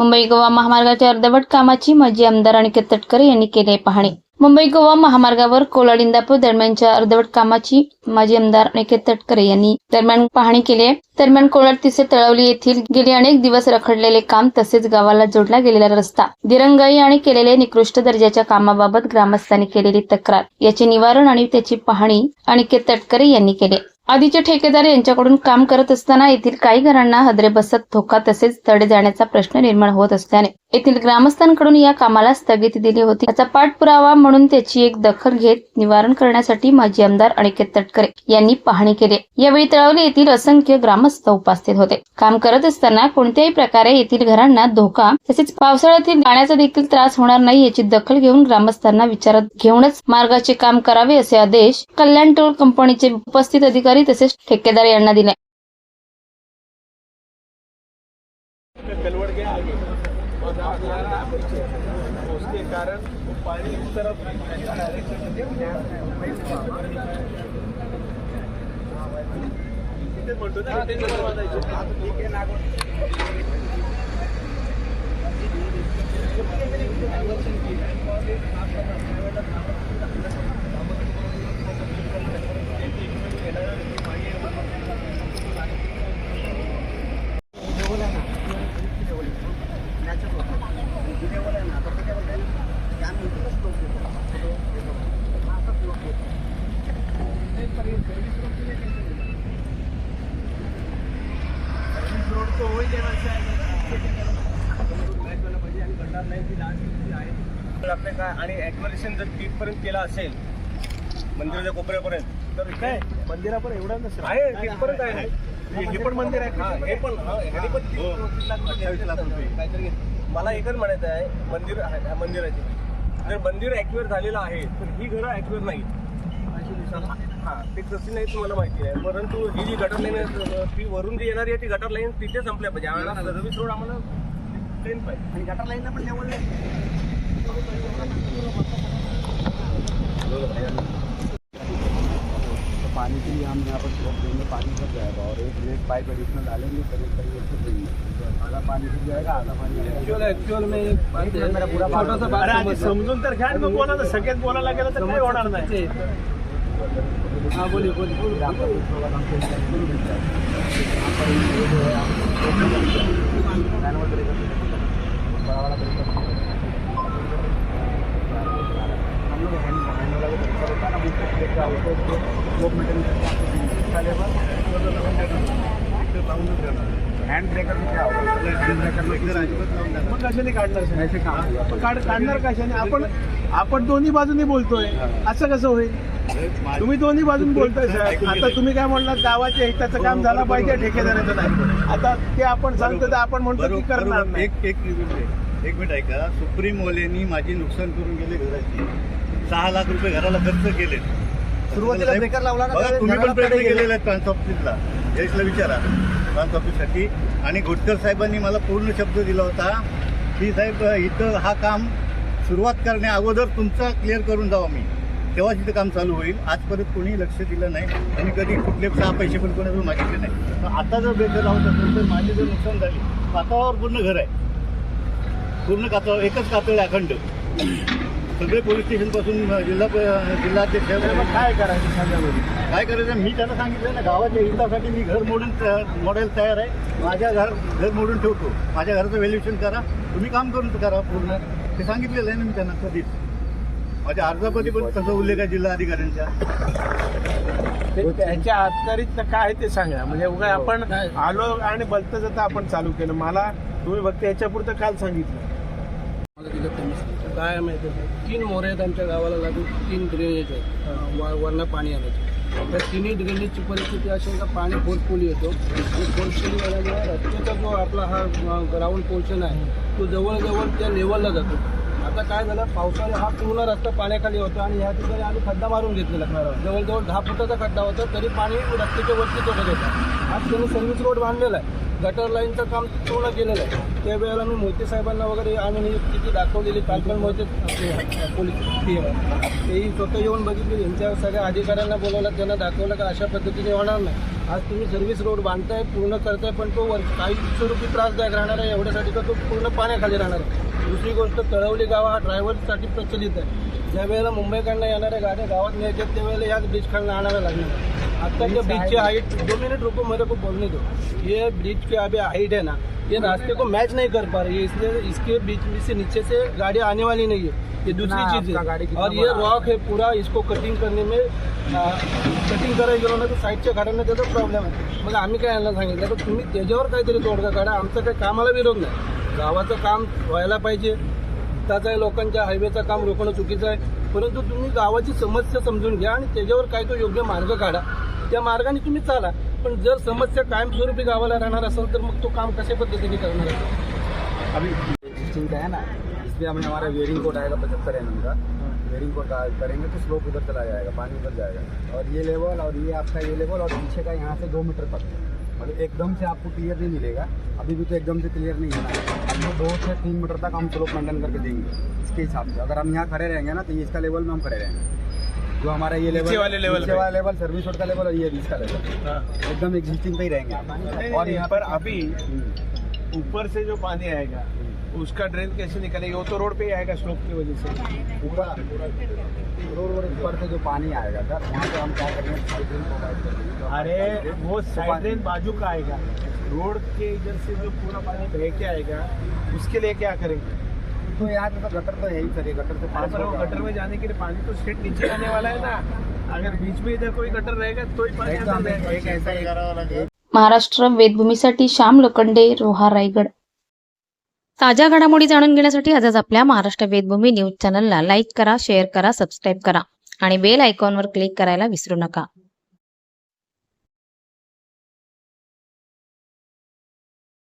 मुंबई गोवा महामार्गाच्या अर्धवट कामाची माजी आमदार अनिकेत तटकरे यांनी केली आहे पाहणी. मुंबई गोवा महामार्गावर कोलाड इंदापूर दरम्यानच्या अर्धवट कामाची माजी आमदार अनिकेत तटकरे यांनी दरम्यान पाहणी केली आहे. दरम्यान कोलाड तिसे तळवली येथील गेले अनेक दिवस रखडलेले काम तसेच गावाला जोडला गेलेला रस्ता दिरंगाई आणि केलेले निकृष्ट दर्जाच्या कामाबाबत ग्रामस्थांनी केलेली तक्रार याचे निवारण आणि त्याची पाहणी अनिकेत तटकरे यांनी केली आधीचे ठेकेदार यांच्याकडून काम करत असताना येथील काही घरांना हदरे बसत धोका तसेच तडे जाण्याचा प्रश्न निर्माण होत असल्याने येथील ग्रामस्थांकडून या कामाला स्थगिती दिली होती. याचा पाठपुरावा म्हणून त्याची एक दखल घेत निवारण करण्यासाठी माजी आमदार अनिकेत तटकरे यांनी पाहणी केली. यावेळी तळवली येथील असंख्य ग्रामस्थ उपस्थित होते. काम करत असताना कोणत्याही प्रकारे येथील घरांना धोका तसेच पावसाळ्यातील पाण्याचा देखील त्रास होणार नाही याची दखल घेऊन ग्रामस्थांना विचारात घेऊनच मार्गाचे काम करावे असे आदेश कल्याण टोल कंपनीचे उपस्थित अधिकारी तसेच ठेकेदार यांना दिले गलवड़ गया आगे और आप यहाँ पीछे तो उसके कारण पाणी इस तरफ तिथे म्हणतो ना ठीक आहे बांधायचे. सर्विस रोड तो होईल या पाहिजे आणि गटार लाईनची लास्ट जी आहे तर आपल्या काय आणि ॲक्युरेशन जर तिथपर्यंत केला असेल मंदिराच्या कोपऱ्यापर्यंत तर काय? मंदिरापर्यंत एवढा नसेल. आहे तिथपर्यंत आहे. हे हे पण मंदिर आहे. हा, हे पण हा, पण अठ्ठावीस लाख रुपये. काहीतरी मला एकच म्हणायचं आहे मंदिर आहे- ह्या मंदिराची. जर मंदिर ॲक्युअर झालेलं आहे तर ही घरं ॲक्युअर नाही हा ते कशी नाही तुम्हाला माहिती आहे. परंतु ही जी गटर लाईन आहे ती वरून जी येणारी आहे ती गटर लाईन तिथे संपल्या पाहिजे. आम्हाला सर्व्हिस रोड आम्हाला ट्रेन पाहिजे. आणि गटर लाईनला पण लेवल तो पानी के लिए हम यहाँ पर स्लोप देंगे पानी भर जाएगा और एक लेट पाइप एडिशनल डालेंगे करीब करीब सौ देंगे आधा पानी भर जाएगा आधा पानी ऍक्च्युअल ऍक्च्युअल में मेरा पूरा छोटा सा समजून तर घ्या मग कोणाला सगळ्यात बोलायला गेलं तर काही होणार नाही. हा बोलिए बोलिए बड़ा हैंड ब्रेकर मग कशाने काढणार काढ काढणार कशाने? आपण आपण दोन्ही बाजूनी बोलतोय. असं कसं होईल? तुम्ही दोन्ही बाजून बोलताय साहेब आता तुम्ही काय म्हणलात गावाच्या हिताचं काम झालं पाहिजे ठेकेदाराचं नाही. आता ते आपण सांगतो तर आपण म्हणतो की करणार. नाही. एक एक मिनिट एक मिनिट. ऐका. सुप्रीम ओलेनी माझी नुकसान करून गेले घराची. सहा लाख रुपये घराला खर्च केले. सुरुवातीला ब्रेकर लावला तुम्ही पण प्रयत्न. केलेला यशला विचारा. ट्रान्स ऑफिससाठी आणि घोटकर साहेबांनी मला पूर्ण शब्द दिला होता की साहेब इथं हा काम सुरुवात करण्या अगोदर तुमचा क्लिअर करून जावा मी. तेव्हा तिथं काम चालू होईल. आजपर्यंत कोणी लक्ष दिलं नाही. आणि कधी कुठले सहा पैसे पण कोणाकडून मागितले नाही. तर आता जर बेदर लावत असेल तर माझे जर नुकसान झाले कातळावर पूर्ण घर आहे. पूर्ण कातळ एकच कातळ आहे अखंड. सगळे पोलीस स्टेशनपासून जिल्हा प- जिल्हाध्यक्ष काय करायचं सांगामध्ये काय करायचं? मी त्यांना सांगितलं ना गावाच्या हितासाठी मी घर मोडून मॉडेल तयार आहे. माझ्या घर घर मोडून ठेवतो. माझ्या घराचं व्हॅल्युएशन करा. तुम्ही काम करून करा पूर्ण. ते सांगितलेलं आहे ना मी त्यांना कधीच. माझ्या अर्जामध्ये पण तसा उल्लेख आहे जिल्हा अधिकाऱ्यांच्या ते त्याच्या आतकारीत काय आहे ते सांगा. म्हणजे उगा आपण आलो आणि बलत जाता आपण चालू केलं. मला तुम्ही फक्त याच्यापुरतं काल सांगितलं. काय माहिती तीन मोरे आहेत आमच्या गावाला लागून तीन ड्रेनेज आहेत. वा वरनं पाणी आणायचे. त्या तिन्ही ड्रेनेजची परिस्थिती अशी तर का पाणी फोर्सफुली येतो. आणि फोर्सफुली आल्यामुळे रस्त्याचा जो आपला हा ग्राउंड पोर्शन आहे तो जवळजवळ त्या लेवलला जातो. आता काय झालं पावसाने हा पूर्ण रस्ता पाण्याखाली होता आणि ह्या ठिकाणी आम्ही खड्डा मारून घेतलेला. जवळजवळ दहा फुटाचा खड्डा होता तरी पाणी रस्त्याच्या वरती चढत होता. आज त्यांनी सर्व्हिस रोड बांधलेला आहे. गटर लाईनचं काम पूर्ण केलेलं आहे. त्यावेळेला मी मोहिते साहेबांना वगैरे आणून ही स्थिती दाखवलेली काल पण मोहिते पोलीस PM तेही स्वतः येऊन बघितले. यांच्या सगळ्या अधिकाऱ्यांना बोलवलं त्यांना दाखवलं का अशा पद्धतीने होणार नाही. आज तुम्ही सर्व्हिस रोड बांधताय पूर्ण करताय पण तो वर काही स्वरूपी त्रासदायक राहणार आहे. एवढ्यासाठी का तो पूर्ण पाण्याखाली राहणार आहे? दुसरी गोष्ट तळवली गाव हा ड्रायव्हरसाठी प्रचलित आहे. ज्या वेळेला मुंबईकडनं येणाऱ्या गाड्या गावात न्यायच्या त्यावेळेला याच ब्रिज खालनं आणाव्या लागणार आत्ताच्या ब्रिजची हाईट दो मिनट रुको मेरे को बोलने दो। ये ब्रिज की अभी हाइट है ना ये रास्ते को मैच नहीं कर पा रही है इसलिए इसके बीच में से नीचे से गाड़ी आने वाली नहीं है। ये दूसरी चीज है। और ये रॉक है। पूरा इसको कटिंग करने में कटिंग करायला गेलो ना तर साईडच्या गाड्यांना त्याचा प्रॉब्लेम आहे मग आम्ही काय यांना सांगितलं तर तुम्ही त्याच्यावर काहीतरी तोडगा काढा आमचं काही कामाला विरोध नाही. गावाचं काम व्हायला पाहिजे. त्याचं लोकांच्या हायवेचं काम रोखणं चुकीचं आहे. परंतु तुम्ही गावाची समस्या समजून घ्या आणि त्याच्यावर काय तो योग्य मार्ग काढा. त्या मार्गाने तुम्ही चाला. पण जर समस्या कायमस्वरूपी गावाला राहणार असेल तर मग तो काम कशा पद्धतीने करणार आहे? अभी एक्सटिंक्ट है ना. इसलिए हमें हमारा वेयरिंग कोड आएगा पचहत्तर एम का. वेयरिंग कोड करेंगे तो स्लोप उधर चला जाएगा पानी उधर जाएगा. और ये लेवल और ये आपका ये लेवल और पीछे का यहाँ से दो मीटर तक. मतलब एकदम से आपको क्लियर नहीं मिलेगा. अभी भी तो एकदम से क्लियर नहीं है. ना आपको दो से तीन मीटर तक हम स्लोप मेंटेन करके देंगे इसके हिसाब से. अगर हम यहाँ खड़े रहेंगे ना तो ये इसका लेवल में हम खड़े रहेंगे. जो हमारा ये लेवल वाले पे। वाला लेवल सर्विस रोड का लेवल और ये इसका लेवल एकदम एग्जिस्टिंग पे ही रहेंगे और यहाँ पर अभी। ऊपर से जो पानी आएगा उसका ड्रेन कैसे निकलेगा? वो तो रोड पे ही आएगा स्लोप की वजह से। ऊपर रोड रोड ऊपर से जो पानी आएगा सर वहाँ पे हम क्या करेंगे? अरे वो साइड ड्रेन बाजू का आएगा। रोड के इधर से जो पूरा पानी बह के आएगा उसके लिए क्या करेंगे? तो यहाँ पे तो गटर तो है ही सर ये गटर से पास होगा। गटर में जाने के लिए पानी तो स्ट्रेट नीचे आने वाला है ना अगर बीच में इधर कोई गटर रहेगा तो ही पानी। एक ऐसा एक महाराष्ट्र वेदभूमीसाठी श्याम लोखंडे रोहा रायगड ताज्या घडामोडी जाणून घेण्यासाठी आजच आपल्या महाराष्ट्र वेदभूमी न्यूज चॅनलला लाईक करा शेअर करा सबस्क्राईब करा आणि बेल आयकॉनवर क्लिक करायला विसरू नका